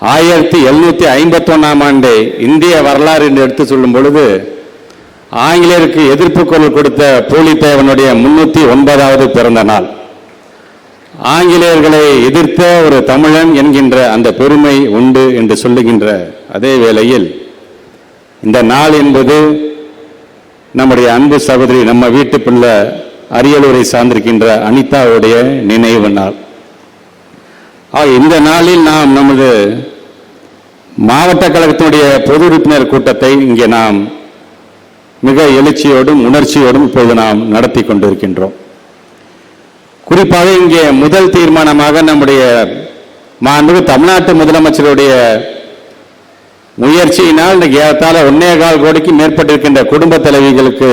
ஆயிரத்தி எழுநூற்றி ஐம்பத்தி ஒன்னாம் ஆண்டு இந்திய வரலாறு என்று எடுத்து சொல்லும் பொழுது ஆங்கிலேயருக்கு எதிர்ப்பு குரல் கொடுத்த பூலித்தேவனுடைய முன்னூற்றி ஒன்பதாவது பிறந்த நாள். ஆங்கிலேயர்களை எதிர்த்த ஒரு தமிழன் என்கின்ற அந்த பெருமை உண்டு என்று சொல்லுகின்ற அதே வேளையில் இந்த நாள் என்பது நம்முடைய அன்பு சகோதரி நம்ம வீட்டு பிள்ளை அரியலூரை சார்ந்திருக்கின்ற அனிதாவுடைய நினைவு நாள். ஆக இந்த நாளில் நாம் நமது மாவட்ட கழகத்தினுடைய பொது உறுப்பினர் கூட்டத்தை இங்கே நாம் மிக எழுச்சியோடும் உணர்ச்சியோடும் இப்போது நாம் நடத்தி கொண்டிருக்கின்றோம். குறிப்பாக இங்கே முதல் தீர்மானமாக நம்முடைய மாண்பு தமிழ்நாட்டு முதலமைச்சருடைய முயற்சியினால் இன்னைக்கு ஏறத்தாழ ஒன்னே கால் கோடிக்கு மேற்பட்டிருக்கின்ற குடும்ப தலைவிகளுக்கு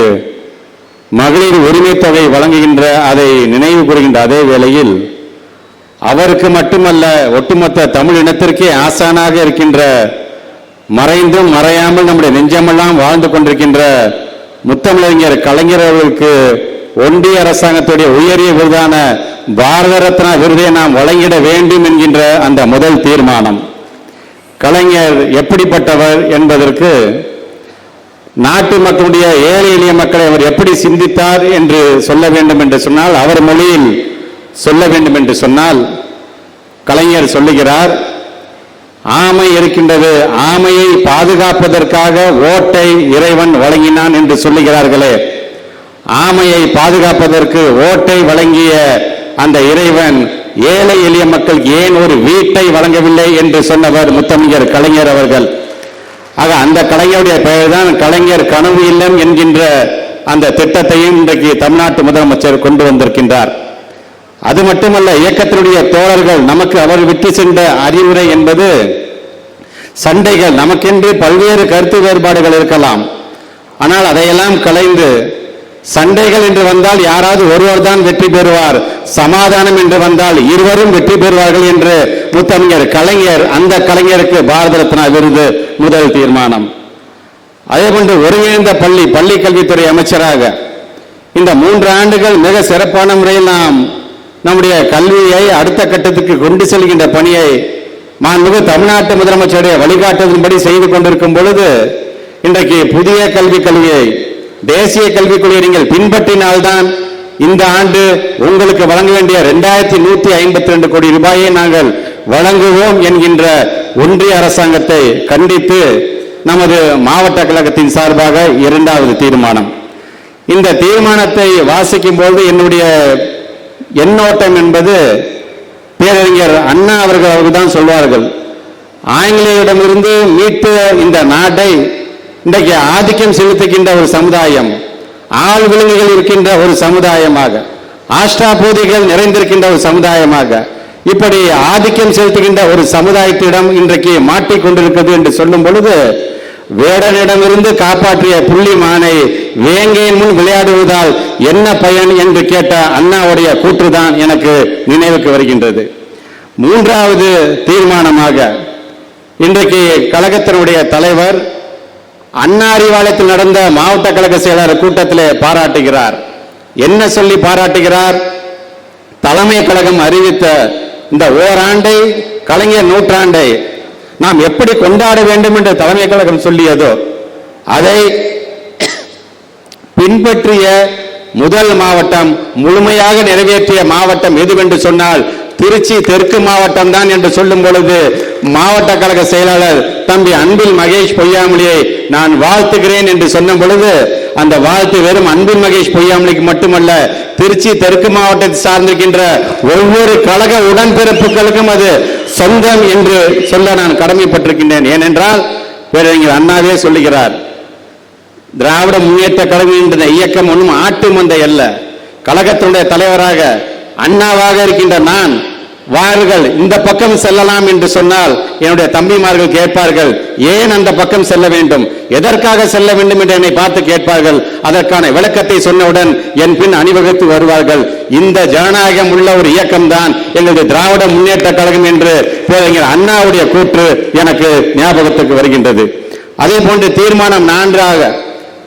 மகளிர் உரிமை தொகை வழங்குகின்ற அதை நினைவு கூறுகின்ற அதே வேளையில் அவருக்கு மட்டுமல்ல ஒட்டுமொத்த தமிழ் இனத்திற்கே ஆசானாக இருக்கின்ற மறைந்தும் மறையாமல் நம்முடைய நெஞ்சமெல்லாம் வாழ்ந்து கொண்டிருக்கின்ற முத்தமிழறிஞர் கலைஞர் அவர்களுக்கு ஒன்றிய அரசாங்கத்துடைய உயரிய விருதான பாரத ரத்னா விருதை நாம் வழங்கிட வேண்டும் என்கின்ற அந்த முதல் தீர்மானம். கலைஞர் எப்படிப்பட்டவர் என்பதற்கு நாட்டு மக்களுடைய ஏழை எளிய மக்களை அவர் எப்படி சிந்தித்தார் என்று சொல்ல வேண்டும் என்று சொன்னால் அவர் மொழியில் சொல்ல வேண்டும் என்று சொன்னால் கலைஞர் சொல்லுகிறார் ஆமை இருக்கின்றது ஆமையை பாதுகாப்பதற்காக ஓட்டை இறைவன் வழங்கினான் என்று சொல்லுகிறார்களே. ஆமையை பாதுகாப்பதற்கு ஓட்டை வழங்கிய அந்த இறைவன் ஏழை எளிய மக்கள் ஏன் ஒரு வீட்டை வழங்கவில்லை என்று சொன்னவர் முத்தமிஞர் கலைஞர் அவர்கள். ஆக அந்த கலைஞருடைய பெயர் தான் கலைஞர் கனவு இல்லம் என்கின்ற அந்த திட்டத்தையும் இன்றைக்கு தமிழ்நாட்டு முதலமைச்சர் கொண்டு வந்திருக்கின்றார். அது மட்டுமல்ல இயக்கத்தினுடைய தோழர்கள் நமக்கு அவர் விட்டு சென்ற அறிவுரை என்பது சண்டைகள். நமக்கென்று பல்வேறு கருத்து வேறுபாடுகள் இருக்கலாம். ஆனால் அதையெல்லாம் கலைந்து சண்டைகள் என்று வந்தால் யாராவது ஒருவர் தான் வெற்றி பெறுவார். சமாதானம் என்று வந்தால் இருவரும் வெற்றி பெறுவார்கள் என்று முத்தமிஞர் கலைஞர் அந்த கலைஞருக்கு பாரத ரத்னா விருது முதல் தீர்மானம். அதேபோன்று ஒருங்கிணைந்த பள்ளி பள்ளி கல்வித்துறை அமைச்சராக இந்த மூன்று ஆண்டுகள் மிக சிறப்பான முறையில் நாம் நம்முடைய கல்வியை அடுத்த கட்டத்துக்கு கொண்டு செல்கின்ற பணியை மாண்புமிகு தமிழ்நாட்டு முதலமைச்சருடைய வழிகாட்டுதலின்படி செய்து கொண்டிருக்கும் பொழுது இன்றைக்கு புதிய கல்விக் கொள்கையை தேசிய கல்விக் கொள்கையை நீங்கள் பின்பற்றினால்தான் இந்த ஆண்டு உங்களுக்கு வழங்க வேண்டிய இரண்டாயிரத்தி நூத்தி ஐம்பத்தி ரெண்டு கோடி ரூபாயை நாங்கள் வழங்குவோம் என்கின்ற ஒன்றிய அரசாங்கத்தை கண்டித்து நமது மாவட்ட கழகத்தின் சார்பாக இரண்டாவது தீர்மானம். இந்த தீர்மானத்தை வாசிக்கும் போது என்னுடைய எண்ணோட்டம் என்பது பேரறிஞர் அண்ணா அவர்கள் அவர்கள் தான் சொல்வார்கள். ஆங்கிலேயரிடமிருந்து மீட்டு இந்த நாட்டை இன்றைக்கு ஆதிக்கம் செலுத்துகின்ற ஒரு சமுதாயம் ஆள் விலங்குகள் இருக்கின்ற ஒரு சமுதாயமாக ஆஷ்டாபூதிகள் நிறைந்திருக்கின்ற ஒரு சமுதாயமாக இப்படி ஆதிக்கம் செலுத்துகின்ற ஒரு சமுதாயத்திடம் இன்றைக்கு மாட்டிக்கொண்டிருக்கிறது என்று சொல்லும் பொழுது வேடனிடமிருந்து காப்பாற்றிய புள்ளி மானை வேங்கையின் முன் விளையாடுவதால் என்ன பயன் என்று கேட்ட அண்ணாவுடைய கூற்றுதான் எனக்கு நினைவுக்கு வருகின்றது. மூன்றாவது தீர்மானமாக இன்றைக்கு கழகத்தினுடைய தலைவர் அண்ணா அறிவாலயத்தில் நடந்த மாவட்ட கழக செயலாளர் கூட்டத்திலே பாராட்டுகிறார். என்ன சொல்லி பாராட்டுகிறார்? தலைமை கழகம் அறிவித்த இந்த ஓராண்டை கலைஞர் நூற்றாண்டை நாம் எப்படி கொண்டாட வேண்டும் என்று தலைமை கழகம் சொல்லியதோ அதை பின்பற்றிய முதல் மாவட்டம் முழுமையாக நிறைவேற்றிய மாவட்டம் எதுவென்று சொன்னால் திருச்சி தெற்கு மாவட்டம் தான் என்று சொல்லும் பொழுது மாவட்ட கழக செயலாளர் தம்பி அன்பில் மகேஷ் பொய்யாமொழியை நான் வாழ்த்துகிறேன் என்று சொன்ன பொழுது அந்த வாழ்த்து வெறும் அன்பின் மகேஷ் பொய்யாமலைக்கு மட்டுமல்ல திருச்சி தெற்கு மாவட்டத்தை சார்ந்திருக்கின்ற ஒவ்வொரு கழக உடன்பிறப்புகளுக்கும் அது சொந்தம் என்று சொல்ல நான் கடமைப்பட்டிருக்கின்றேன். ஏனென்றால் பேரறிஞர் அண்ணாவே சொல்லுகிறார் திராவிட முன்னேற்ற கழகம் என்ற இயக்கம் ஒன்றும் ஆட்டு மந்தை அல்ல. கழகத்தினுடைய தலைவராக அண்ணாவாக இருக்கின்ற நான் வாருங்கள் இந்த பக்கம் செல்லலாம் என்று சொன்னால் என்னுடைய தம்பிமார்கள் கேட்பார்கள் ஏன் அந்த பக்கம் செல்ல வேண்டும்? எதற்காக செல்ல வேண்டும் என்று என்னை பார்த்து கேட்பார்கள். அதற்கான விளக்கத்தை சொன்னவுடன் என் பின் அணிவகுத்து வருவார்கள். இந்த ஜனநாயகம் உள்ள ஒரு இயக்கம் தான் எங்களுடைய திராவிட முன்னேற்ற கழகம் என்று பேரறிஞர் அண்ணாவுடைய கூற்று எனக்கு ஞாபகத்துக்கு வருகின்றது. அதே போன்று தீர்மானம் நான்காக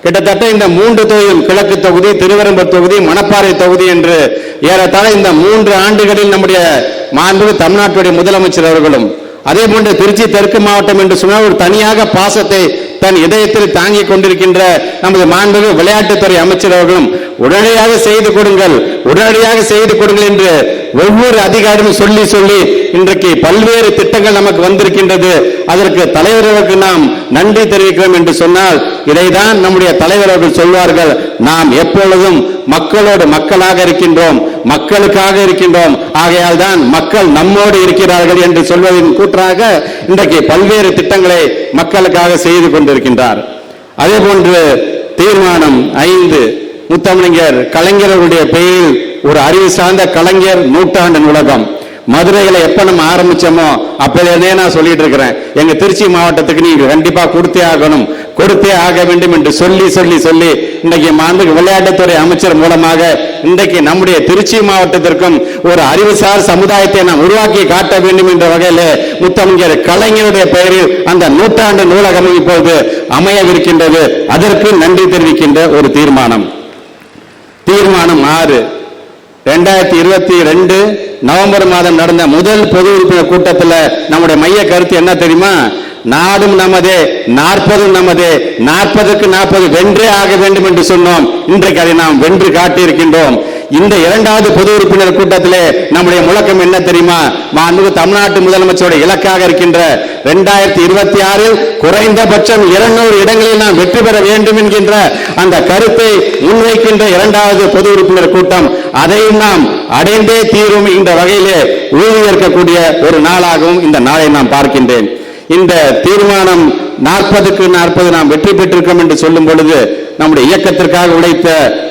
கிட்டத்தட்ட இந்த மூன்று தொகுதியும் கிழக்கு தொகுதி திருவரம்பூர் தொகுதி மணப்பாறை தொகுதி என்று ஏறத்தாழ இந்த மூன்று ஆண்டுகளில் நம்முடைய மாண்பு தமிழ்நாட்டுடைய முதலமைச்சர் அவர்களும் அதே போன்று திருச்சி தெற்கு மாவட்டம் என்று சொன்னால் ஒரு தனியாக பாசத்தை தன் இதயத்தில் தாங்கிக் கொண்டிருக்கின்ற நமது மாண்பக விளையாட்டுத்துறை அமைச்சர் அவர்களும் உடனடியாக செய்து கொடுங்கள் உடனடியாக செய்து கொடுங்கள் என்று ஒவ்வொரு அதிகாரியும் சொல்லி சொல்லி இன்றைக்கு பல்வேறு திட்டங்கள் நமக்கு வந்திருக்கின்றது. அதற்கு தலைவர்களுக்கு நாம் நன்றி தெரிவிக்கிறோம் என்று சொன்னால் இதைதான் நம்முடைய தலைவர்கள் சொல்வார்கள். நாம் எப்பொழுதும் மக்களோடு மக்களாக இருக்கின்றோம் மக்களுக்காக இருக்கின்றோம். ஆகையால் தான் மக்கள் நம்மோடு இருக்கிறார்கள் என்று சொல்வதின் கூற்றாக இன்றைக்கு பல்வேறு திட்டங்களை மக்களுக்காக செய்து கொண்டிருக்கின்றார். அதே போன்று தீர்மானம் ஐந்து முத்தமிழர் கலைஞர் பெயரில் ஒரு அறிவு சார்ந்த கலைஞர் நூற்றாண்டு நூலகம் மதுரையில எப்ப நம்ம ஆரம்பிச்சோமோ அப்பதிலே நான் சொல்லிட்டு இருக்கிறேன். எங்க திருச்சி மாவட்டத்துக்கு நீங்க கண்டிப்பா கொடுத்தே ஆகணும். கொடுத்தே ஆக வேண்டும் என்று சொல்லி சொல்லி சொல்லி இன்றைக்கு மாண்பு விளையாட்டுத்துறை அமைச்சர் மூலமாக இன்றைக்கு நம்முடைய திருச்சி மாவட்டத்திற்கும் ஒரு அறிவுசார் சமுதாயத்தை நாம் உருவாக்கி காட்ட வேண்டும் என்ற வகையில் முத்தமிழர் கலைஞருடைய பெயரில் அந்த நூற்றாண்டு நூலகம் இப்போது அமையவிருக்கின்றது. அதற்கு நன்றி தெரிவிக்கின்ற ஒரு தீர்மானம். தீர்மானம் ஆறு. ரெண்டாயிரத்தி இருபத்தி ரெண்டு நவம்பர் மாதம் நடந்த முதல் பொது உறுப்பினர் கூட்டத்தில் நம்முடைய மைய கருத்து என்ன தெரியுமா? நாடும் நமதே நாற்பதும் நமதே நாற்பதுக்கு நாற்பது வென்றே ஆக வேண்டும் என்று சொன்னோம். இன்றைக்கு அதை நாம் வென்று காட்டியிருக்கின்றோம். இந்த இரண்டாவது பொது உறுப்பினர் கூட்டத்திலே நம்முடைய முழக்கம் என்ன தெரியுமா? மாண்புமிகு தமிழ்நாட்டு முதலமைச்சருடைய இலக்காக இருக்கின்ற இரண்டாயிரத்தி இருபத்தி ஆறில் குறைந்தபட்சம் இருநூறு இடங்களில் நாம் வெற்றி பெற வேண்டும் என்கின்ற அந்த கருத்தை முன்வைக்கின்ற இரண்டாவது பொது உறுப்பினர் கூட்டம் அதையும் நாம் அடைந்தே தீரும் என்ற வகையிலே உறுதியேற்கக்கூடிய ஒரு நாளாகவும் இந்த நாளை நாம் பார்க்கின்றேன். இந்த தீர்மானம் நாற்பதுக்கு நாற்பது நாம் வெற்றி பெற்றிருக்கோம் என்று சொல்லும் பொழுது நம்முடைய இயக்கத்திற்காக உழைத்த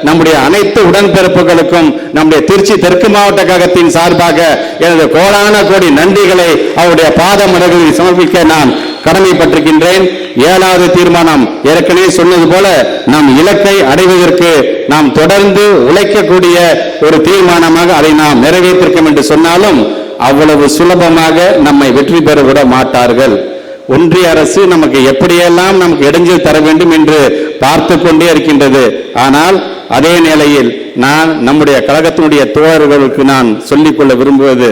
நம்முடைய அனைத்து உடன்பிறப்புகளுக்கும் நம்முடைய திருச்சி தெற்கு மாவட்ட கழகத்தின் சார்பாக எனது கோடான கோடி நன்றிகளை அவருடைய பாத மலர்களில் சமர்ப்பிக்க நான் கடமைப்பட்டிருக்கின்றேன். ஏழாவது தீர்மானம் ஏற்கனவே சொன்னது போல நம் இலக்கை அடைவதற்கு நாம் தொடர்ந்து உழைக்கக்கூடிய ஒரு தீர்மானமாக அதை நாம் நிறைவேற்றிருக்கோம் என்று சொன்னாலும் அவ்வளவு சுலபமாக நம்மை வெற்றி பெற விட மாட்டார்கள். ஒன்றிய அரசு நமக்கு எப்படியெல்லாம் நமக்கு இடைஞ்சல் தர வேண்டும் என்று பார்த்து கொண்டே இருக்கின்றது. ஆனால் அதே நிலையில் நான் நம்முடைய கழகத்தினுடைய தோழர்களுக்கு நான் சொல்லிக்கொள்ள விரும்புவது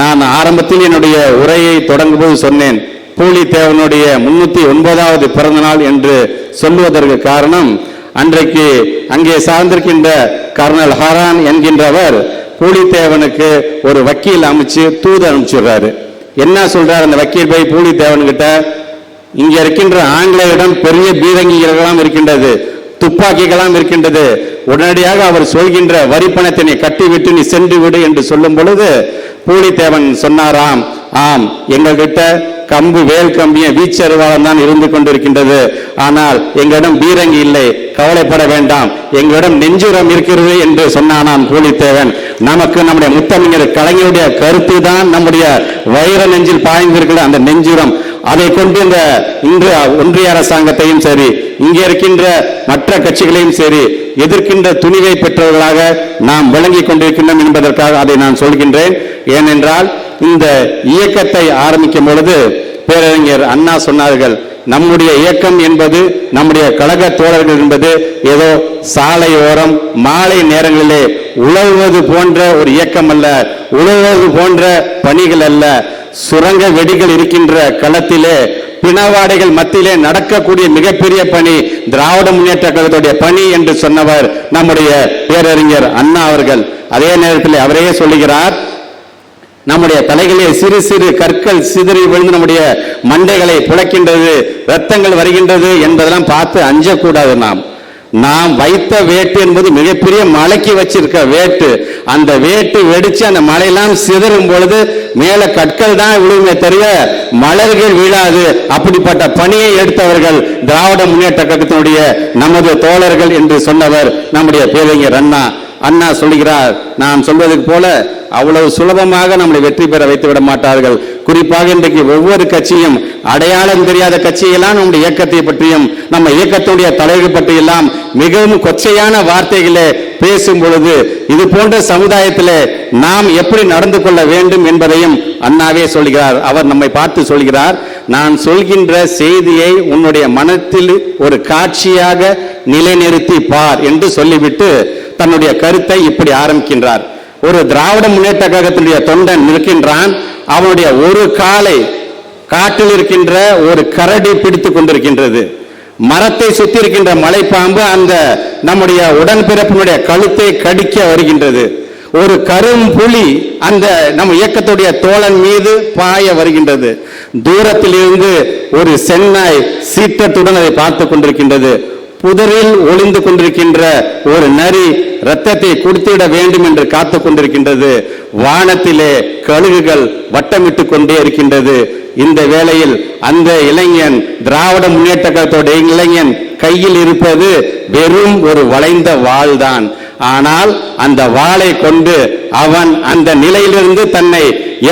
நான் ஆரம்பத்தில் என்னுடைய உரையை தொடங்கும்போது சொன்னேன் பூலித்தேவனுடைய முன்னூத்தி ஒன்பதாவது பிறந்த நாள் என்று சொல்லுவதற்கு காரணம் அன்றைக்கு அங்கே சார்ந்திருக்கின்ற கர்னல் ஹரான் என்கின்றவர் பூலித்தேவனுக்கு ஒரு வக்கீல் அமைச்சு தூது அனுப்பிச்சிடுறாரு. என்ன சொல்றாரு அந்த வக்கீல் போய் பூலித்தேவன் கிட்ட இங்க இருக்கின்ற ஆங்கிலேயரிடம் பெரிய பீரங்கிகளெல்லாம் இருக்கின்றது துப்பாக்கிகளாம் இருக்கின்றது. உடனடியாக அவர் சொல்கின்ற வரி பணத்தை நீ கட்டிவிட்டு நீ சென்று விடு என்று சொல்லும் பொழுது பூலித்தேவன் சொன்னாராம் ஆம் எங்ககிட்ட கம்பு வேல் கம்பிய வீச்சருவாளம் தான் இருந்து கொண்டிருக்கின்றது. ஆனால் எங்களிடம் பீரங்கி இல்லை கவலைப்பட வேண்டாம். எங்களிடம் நெஞ்சுரம் இருக்கிறது என்று சொன்னானாம் பூலித்தேவன். நமக்கு நம்முடைய முத்தமிஞர் கலைஞருடைய கருத்து தான் நம்முடைய வைர நெஞ்சில் பாய்ந்திருக்கிற அந்த நெஞ்சுரம். அதை கொண்டு இந்த இன்று ஒன்றிய அரசாங்கத்தையும் சரி இங்கே இருக்கின்ற மற்ற கட்சிகளையும் சரி எதிர்க்கின்ற துணிவை பெற்றவர்களாக நாம் விளங்கிக் கொண்டிருக்கின்றோம் என்பதற்காக அதை நான் சொல்கின்றேன். ஏனென்றால் இந்த இயக்கத்தை ஆரம்பிக்கும் பொழுது பேரறிஞர் அண்ணா சொன்னார்கள் நம்முடைய இயக்கம் என்பது நம்முடைய கழக தோழர்கள் என்பது ஏதோ சாலையோரம் மாலை நேரங்களிலே உழவுவது போன்ற ஒரு இயக்கம் அல்ல உழவுவது போன்ற பணிகள் அல்ல. சுரங்க வெடிகள் இருக்கின்ற களத்திலே பிணவாடைகள் மத்தியிலே நடக்கக்கூடிய மிகப்பெரிய பணி திராவிட முன்னேற்ற கழகத்துடைய பணி என்று சொன்னவர் நம்முடைய பேரறிஞர் அண்ணா அவர்கள். அதே நேரத்தில் அவரே சொல்லுகிறார் நம்முடைய தலைகளே சிறு சிறு கற்கள் சிதறி விழுந்து நம்முடைய மண்டைகளை புழைக்கின்றது ரத்தங்கள் வருகின்றது என்பதெல்லாம் பார்த்து அஞ்சக்கூடாது நாம். நாம் வைத்த வேட்டு என்பது மிகப்பெரிய மலைக்கு வச்சிருக்க வேட்டு. அந்த வேட்டு வெடிச்சு அந்த மலையெல்லாம் சிதறும் பொழுது மேல கற்கள் தான் விழுமே தவிர மலர்கள் வீழாது. அப்படிப்பட்ட பணியை எடுத்தவர்கள் திராவிட முன்னேற்ற கழகத்தினுடைய நமது தோழர்கள் என்று சொன்னவர் நம்முடைய பேரறிஞர் அண்ணா. அண்ணா சொல்லுகிறார் நான் சொல்வதற்கு போல அவ்வளவு சுலபமாக நம்மளை வெற்றி பெற வைத்து விட மாட்டார்கள். குறிப்பாக இன்றைக்கு ஒவ்வொரு கட்சியும் அடையாளம் தெரியாத கட்சியெல்லாம் நம்முடைய இயக்கத்தை பற்றியும் நம்ம இயக்கத்துடைய தலைவர் பற்றியெல்லாம் மிகவும் கொச்சையான வார்த்தைகளே பேசும் பொழுது இது போன்ற சமுதாயத்திலே நாம் எப்படி நடந்து கொள்ள வேண்டும் என்பதையும் அண்ணாவே சொல்கிறார். அவர் நம்மை பார்த்து சொல்கிறார் நான் சொல்கின்ற செய்தியை உன்னுடைய மனத்தில் ஒரு காட்சியாக நிலைநிறுத்தி பார் என்று சொல்லிவிட்டு தன்னுடைய கருத்தை இப்படி ஆரம்பிக்கின்றார். ஒரு திராவிட முன்னேற்ற கழகத்தினுடைய தொண்டன் நிற்கின்றான். அவனுடைய ஒரு காலை காட்டில் இருக்கின்ற ஒரு கரடி பிடித்து கொண்டிருக்கின்றது. மரத்தை சுத்தி இருக்கின்ற மலைப்பாம்பு அந்த நம்முடைய உடன்பிறப்பினுடைய கழுத்தை கடிக்க வருகின்றது. ஒரு கரும் புலி அந்த நம்ம இயக்கத்துடைய தோழன் மீது பாய வருகின்றது. தூரத்தில் இருந்து ஒரு சென்னாய் சீற்றத்துடன் அதை பார்த்து கொண்டிருக்கின்றது. புதரில் ஒளிந்து கொண்டிருக்கின்ற ஒரு நரி ரத்தத்தை குடித்துவிட வேண்டும் என்று காத்து கொண்டிருக்கின்றது. வானத்திலே கழுகுகள் வட்டமிட்டு கொண்டே இருக்கின்றது. இந்த வேளையில் அந்த இளைஞன் திராவிட முன்னேற்ற கழகத்தோட இளைஞன் கையில் இருப்பது வெறும் ஒரு வளைந்த வாள்தான். ஆனால் அந்த வாளை கொண்டு அவன் அந்த நிலையிலிருந்து தன்னை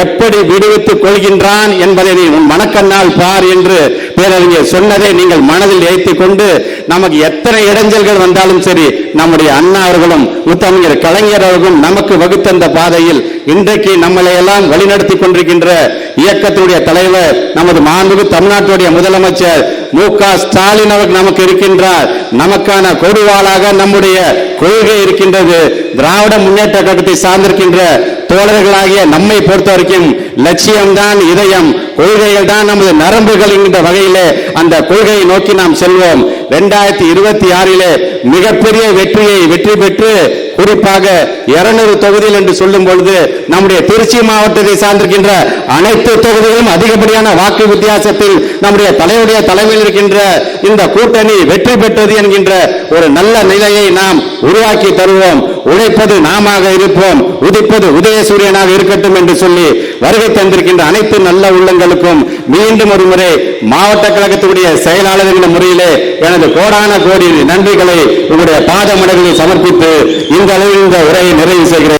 எப்படி விடுவித்துக் கொள்கின்றான் என்பதை நீ உன் மனக்கண்ணால் பார் என்று பேரறிஞர் சொன்னதை நீங்கள் மனதில் ஏற்றி கொண்டு நமக்கு எத்தனை இடைஞ்சல்கள் வந்தாலும் சரி நம்முடைய அண்ணா அவர்களும் முத்தமிழர் கலைஞர் அவர்களும் நமக்கு வகுத்தந்த பாதையில் இன்றைக்கு நம்மளை எல்லாம் வழிநடத்தி கொண்டிருக்கின்ற இயக்கத்தினுடைய தலைவர் நமது மாண்புக்கு தமிழ்நாட்டுடைய முதலமைச்சர் மு க ஸ்டாலின் அவர்கள் நமக்கு இருக்கின்றார். நமக்கான கொடுவாளாக நம்முடைய கொள்கை இருக்கின்றது. திராவிட முன்னேற்ற கழகத்தை சார்ந்திருக்கின்ற தோழர்களாகிய நம்மை பொறுத்த வரைக்கும் லட்சியம்தான் இதயம். கொள்கைகள் தான் நமது நரம்புகள் என்கின்ற வகையிலே அந்த கொள்கையை நோக்கி நாம் செல்வோம். இரண்டாயிரத்தி இருபத்தி ஆறிலே மிகப்பெரிய வெற்றியை வெற்றி பெற்று குறிப்பாக இருநூறு தொகுதிகள் என்று சொல்லும் பொழுது நம்முடைய திருச்சி மாவட்டத்தை சார்ந்திருக்கின்ற அனைத்து தொகுதிகளும் அதிகப்படியான வாக்கு வித்தியாசத்தில் நம்முடைய தலைவருடைய தலைமையில் இருக்கின்ற இந்த கூட்டணி வெற்றி பெற்றது என்கின்ற ஒரு நல்ல நிலையை நாம் உருவாக்கி தருவோம். உழைப்பது நாமாக இருப்போம். உதிப்பது உதயசூரியனாக இருக்கட்டும் என்று சொல்லி வருகை தந்திருக்கின்ற அனைத்து நல்ல உள்ளங்களுக்கும் மீண்டும் ஒரு முறை மாவட்ட கழகத்துடைய செயலாளர் என்ற முறையிலே எனது கோடான கோடி நன்றிகளை உங்களுடைய பாத மடங்களில் சமர்ப்பித்து இந்த அளவில் இந்த உரையை நிறைவு செய்கிறேன்.